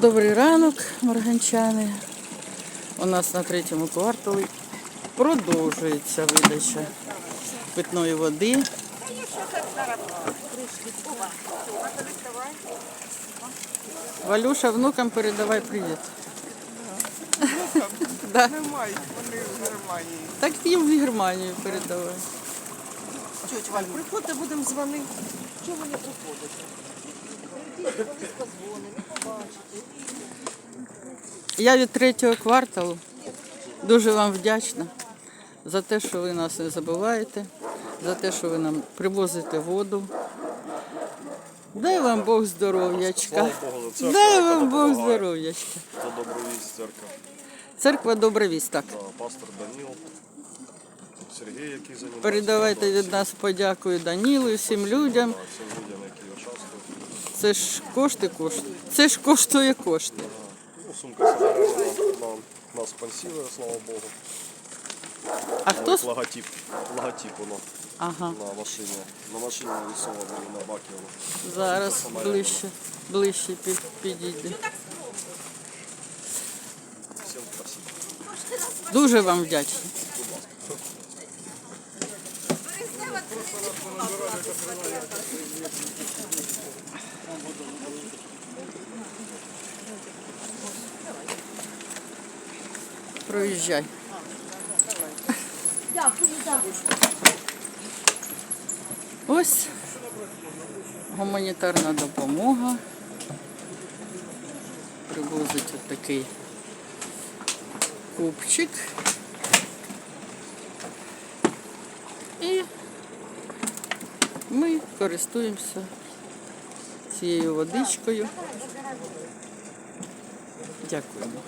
Добрий ранок, марганчани. У нас на третьому кварталі продовжується видача питної води. Валюша, внукам передавай привіт. Да. Так їм в Германію передавай. Тьоть Валь, приходьте, будемо дзвонити. Чого ви не приходите? Я від третього кварталу дуже вам вдячна за те, що ви нас не забуваєте, за те, що ви нам привозите воду. Дай вам Бог здоров'ячка. Церкву, Дай вам Бог здоров'ячка. За добру вість церква. Церква Добра вість, так. Пастор Даніл, Сергій, який займається. Передавайте від нас подякую Данілу і всім людям. Це ж кошти коштує. Це ж коштує кошти. Сумка Сагарина на, нас спонсирує, слава Богу. А хто? Логотип, логотип воно Ага, на машині. На машині нарисовано і на бакі воно. зараз ближче, ближче під- підійде. Всім спасибо. Дуже вам вдячна. Проїжджай. Ось гуманітарна допомога. Привозить от такий купчик. І ми користуємося цією водичкою. Дякуємо.